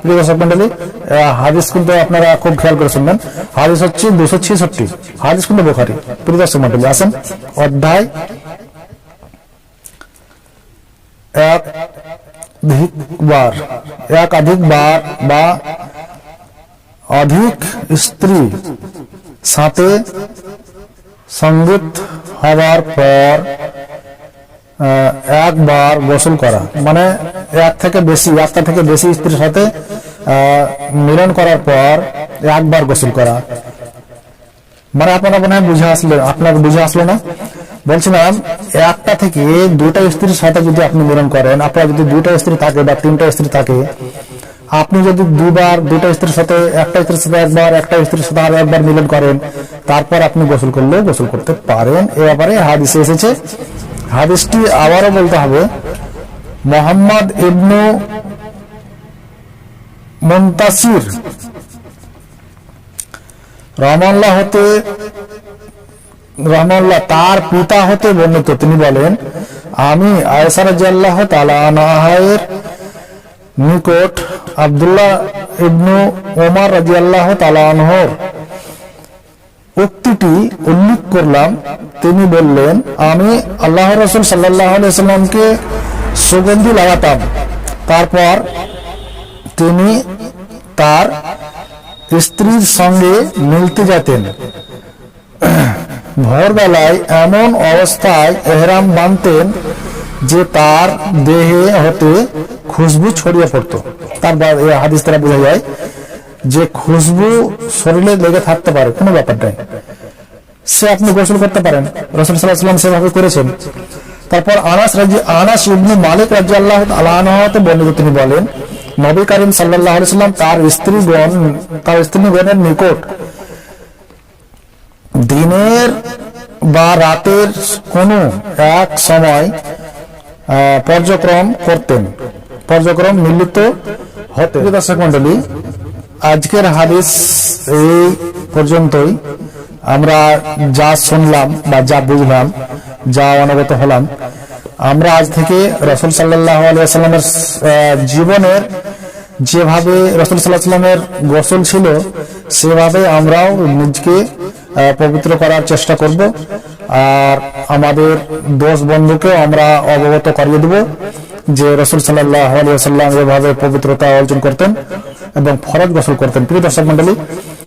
প্রিয় দর্শক মন্ডলী আহ, হাদিস কিন্তু আপনারা খুব খেয়াল করে শুনবেন। হাদিস হচ্ছে দুশো ছেষট্টি। হাদিস কিন্তু বোখারি। প্রিয় দর্শক মন্ডলী আসেন। অধ্যায় এক বার এক অধিক বার বা অধিক স্ত্রী সাথে সংগীত হওয়ার পর আহ, একবার গোসল করা। মানে এক থেকে বেশি, একটা থেকে বেশি স্ত্রীর সাথে মিলন করার পর একবার গোসল করা। মানে আপনারা মনে হয় বুঝে আসলে, আপনার বুঝে আসলো না? বলছিলাম, একটা থেকে দুটা স্ত্রীর সাথে যদি আপনি মিলন করেন, আপনার যদি দুটা স্ত্রী থাকে বা তিনটা স্ত্রী থাকে, আপনি যদি দুবার দুটা স্ত্রীর সাথে, একটা স্ত্রীর সাথে একবার, একটা স্ত্রীর সাথে আরও একবার মিলন করেন, তারপর আপনি গোসল করলেও গোসল করতে পারেন। এ ব্যাপারে হাদিসে এসেছে হাদিসটি আবারও বলতে হবে, মোহাম্মদ ইবনু মুন্তাসির রহমাল্লাহ হতে রহমাল্লাহ তার পিতা হতে বর্ণিত। তিনি বলেন, আমি আয়সা রাজিয়াল্লাহ তালাহের নিকট আব্দুল্লাহ ইবনু ওমর রাজিয়াল্লাহ তালাহর উক্তিটি উল্লেখ করলাম। তিনি বললেন, আমি আল্লাহ রসুল সাল্লাহ সুগন্ধি লাগাতাম। তারপর তিনি তার স্ত্রীর সঙ্গে মিলতে যেতেন। ভোরবেলায় এমন অবস্থায় এহরাম বাঁধতেন যে তার দেহে হতে খুশবু ছড়িয়ে পড়তো। তার হাদিস তারা বোঝা যায় যে খুশবু শরীরে লেগে থাকতে পারে, কোনো ব্যাপার নেই। সে আপনি গোসল করতে পারেন। রসুল সাল্লাহাম সেভাবে করেছেন। তারপর আনাস রাজি, আনাস ইবনু মালিক রাজি আল্লাহ আলাহতে বর্ণিত তিনি বলেন, নবী করিম সাল্লাহ সাল্লাম তার স্ত্রীগণ, তার স্ত্রীগণের নিকট দিনের বা রাতের কোনো এক সময় পর্যক্রম করতেন। পর্যক্রম মিলিত হতে দর্শক আজকের হাদিস এই পর্যন্তই। আমরা যা শুনলাম বা যা বুঝলাম, যা অনগত হলাম, আমরা আজ থেকে রসুল সাল্লাহ আলিয়াল্লামের জীবনের যেভাবে রসুল সাল্লাহ সাল্লামের গোসল ছিল, সেভাবে আমরাও নিজকে পবিত্র করার চেষ্টা করব। আর আমাদের দোষ বন্ধুকেও আমরা অবগত করিয়ে দেব যে রসুল সাল্লাহ আলিয়া সাল্লাম এভাবে পবিত্রতা অর্জন করতেন। এবং ফরজ গোসল করতেন। প্রিয় দর্শক মন্ডলী